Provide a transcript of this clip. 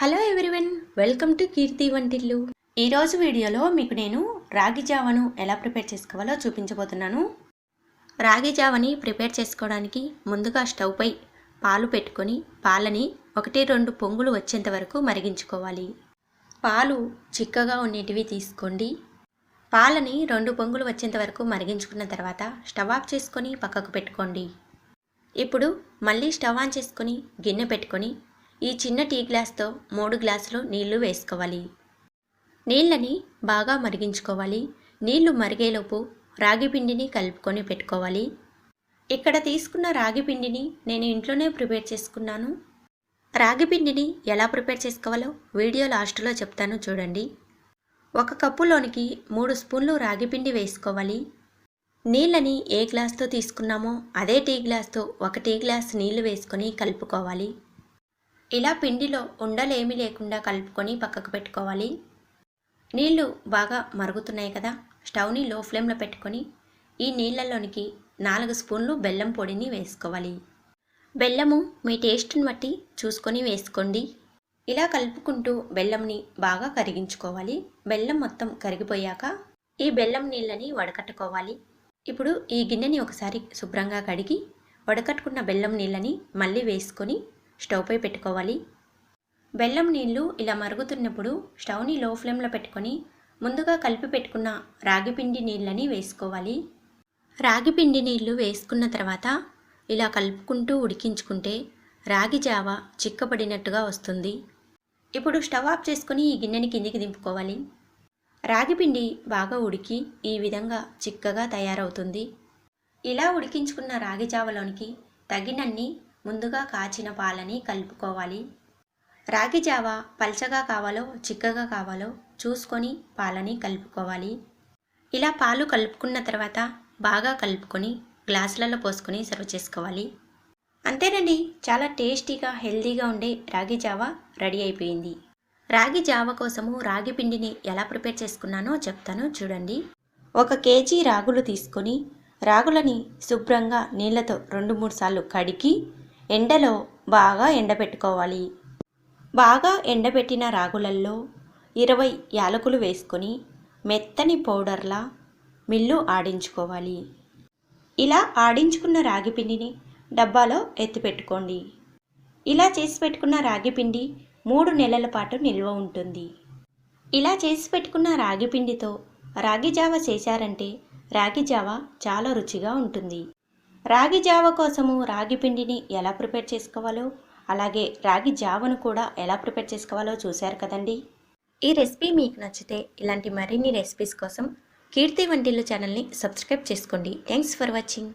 Hello everyone welcome to Keerthi Vantillu ఈరోజు వీడియోలో మీకు నేను రాగి జావను ఎలా ప్రిపేర్ చేసుకోవాలో చూపించబోతున్నాను. రాగి జావని ప్రిపేర్ చేసుకోవడానికి ముందుగా స్టవ్పై పాలు పెట్టుకొని పాలని ఒకటి రెండు పొంగులు వచ్చేంత వరకు మరిగించుకోవాలి. పాలు చిక్కగా ఉండేటివి తీసుకోండి. పాలని రెండు పొంగులు వచ్చేంత వరకు మరిగించుకున్న తర్వాత స్టవ్ ఆఫ్ చేసుకొని పక్కకు పెట్టుకోండి. ఇప్పుడు మళ్ళీ స్టవ్ ఆన్ చేసుకొని గిన్నె పెట్టుకొని ఈ చిన్న టీ గ్లాస్తో మూడు గ్లాసులు నీళ్ళు వేసుకోవాలి. నీళ్ళని బాగా మరిగించుకోవాలి. నీళ్ళు మరిగేలోపు రాగి పిండిని కలుపుకొని పెట్టుకోవాలి. ఇక్కడ తీసుకున్న రాగి పిండిని నేను ఇంట్లోనే ప్రిపేర్ చేసుకున్నాను. రాగి పిండిని ఎలా ప్రిపేర్ చేసుకోవాలో వీడియో లాస్ట్లో చెప్తాను చూడండి. ఒక కప్పులోనికి మూడు స్పూన్లు రాగి పిండి వేసుకోవాలి. నీళ్ళని ఏ గ్లాస్తో తీసుకున్నామో అదే టీ గ్లాస్తో ఒక టీ గ్లాస్ నీళ్ళు వేసుకొని కలుపుకోవాలి. ఇలా పిండిలో ఉండలేమి లేకుండా కలుపుకొని పక్కకు పెట్టుకోవాలి. నీళ్ళు బాగా మరుగుతున్నాయి కదా స్టవ్ని లో ఫ్లేమ్లో పెట్టుకొని ఈ నీళ్ళలోనికి నాలుగు స్పూన్లు బెల్లం పొడిని వేసుకోవాలి. బెల్లము మీ టేస్ట్ని బట్టి చూసుకొని వేసుకోండి. ఇలా కలుపుకుంటూ బెల్లంని బాగా కరిగించుకోవాలి. బెల్లం మొత్తం కరిగిపోయాక ఈ బెల్లం నీళ్ళని వడకట్టుకోవాలి. ఇప్పుడు ఈ గిన్నెని ఒకసారి శుభ్రంగా కడిగి వడకట్టుకున్న బెల్లం నీళ్ళని మళ్ళీ వేసుకొని స్టవ్పై పెట్టుకోవాలి. బెల్లం నీళ్ళు ఇలా మరుగుతున్నప్పుడు స్టవ్ని లో ఫ్లేమ్లో పెట్టుకొని ముందుగా కలిపి పెట్టుకున్న రాగిపిండి నీళ్ళని వేసుకోవాలి. రాగిపిండి నీళ్ళు వేసుకున్న తర్వాత ఇలా కలుపుకుంటూ ఉడికించుకుంటే రాగి జావ చిక్కబడినట్టుగా వస్తుంది. ఇప్పుడు స్టవ్ ఆఫ్ చేసుకుని ఈ గిన్నెని కిందికి దింపుకోవాలి. రాగిపిండి బాగా ఉడికి ఈ విధంగా చిక్కగా తయారవుతుంది. ఇలా ఉడికించుకున్న రాగి జావలోనికి తగినన్ని ముందుగా కాచిన పాలని కలుపుకోవాలి. రాగి జావ పల్చగా కావాలో చిక్కగా కావాలో చూసుకొని పాలని కలుపుకోవాలి. ఇలా పాలు కలుపుకున్న తర్వాత బాగా కలుపుకొని గ్లాసులలో పోసుకొని సర్వ్ చేసుకోవాలి. అంతేనండి చాలా టేస్టీగా హెల్దీగా ఉండే రాగి జావ రెడీ అయిపోయింది. రాగి జావ కోసము రాగి పిండిని ఎలా ప్రిపేర్ చేసుకున్నానో చెప్తాను చూడండి. ఒక కేజీ రాగులు తీసుకొని రాగులని శుభ్రంగా నీళ్ళతో రెండు మూడు సార్లు కడిగి ఎండలో బాగా ఎండబెట్టుకోవాలి బాగా ఎండబెట్టిన రాగులల్లో ఇరవై యాలకులు వేసుకొని మెత్తని పౌడర్లా మిల్లు ఆడించుకోవాలి. ఇలా ఆడించుకున్న రాగి పిండిని డబ్బాలో ఎత్తిపెట్టుకోండి ఇలా చేసి పెట్టుకున్న రాగి పిండి మూడు నెలల పాటు నిల్వ ఉంటుంది. ఇలా చేసి పెట్టుకున్న రాగి పిండితో రాగి జావ చేశారంటే రాగి జావ చాలా రుచిగా ఉంటుంది. రాగి జావ కోసము రాగి పిండిని ఎలా ప్రిపేర్ చేసుకోవాలో అలాగే రాగి జావను కూడా ఎలా ప్రిపేర్ చేసుకోవాలో చూశారు కదండి. ఈ రెసిపీ మీకు నచ్చితే ఇలాంటి మరిన్ని రెసిపీస్ కోసం కీర్తి వంటిల్లు ఛానల్ని సబ్స్క్రైబ్ చేసుకోండి. Thanks for watching.